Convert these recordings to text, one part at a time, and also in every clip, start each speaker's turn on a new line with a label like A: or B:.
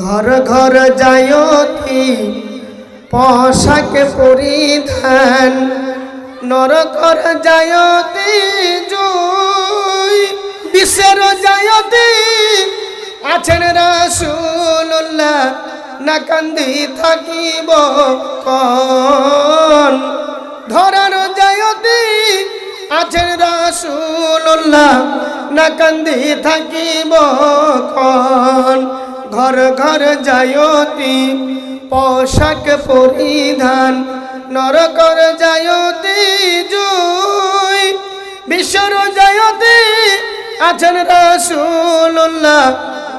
A: ঘর ঘর যায়তি পোশাক পরিধান। নর ঘর যায়তি জুই। বিশ্বের যায়তি আছেন রাসূলুল্লাহ, না কান্দি থাকিব কন। ধরার যায়তি আছেন রাসূলুল্লাহ, না কান্দি থাকিব কন। ঘর ঘর যায়তি পোশাক পরিধান নর কর যায়তি জুই, বিশ্বর যায়তি আছেন রাসূলুল্লাহ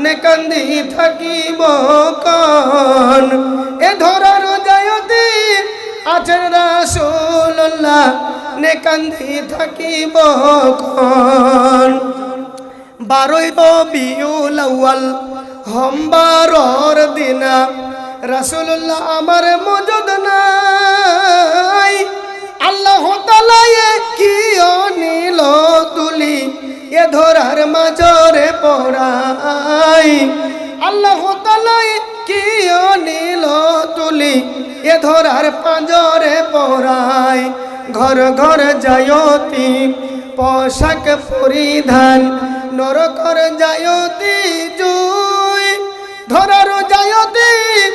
A: নে কান্দি থাকিব কন। এ ধরার যায়তি আছেন রাসূলুল্লাহ নে কান্দি থাকিব কন। বারোই রবিউল আউয়াল হম্বারর দিনা রাসূলুল্লাহ আমার মজুদ নাই। আল্লাহ কি অনিল তুলি এ ধরার মাঝরে পড়াই। আল্লাহ কি অনিল তুলি এ ধরার পাঁজরে পড়াই। ঘর ঘর যায়তি, পোশাক পরিধান নরকর যায়তি ধরার যায়তি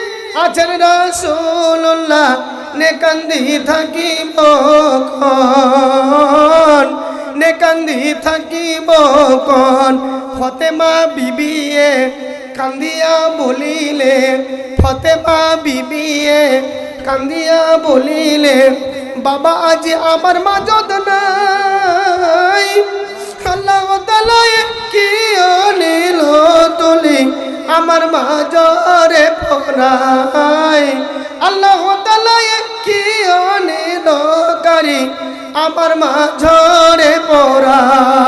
A: আছেন রাসূলুল্লাহ নে কান্দি থাকিব কন নে কান্দি থাকিব কন। ফতেমা বিবিয়ে কান্দিয়া বলিলে, ফতেমা বিবিয়ে কান্দিয়া বলিলে, বাবা আজ আমার মাজদ নাই। আমার মাজরে পড়াই। আল্লাহ কি অনিল কারি আমার মাঝরে পড়াই।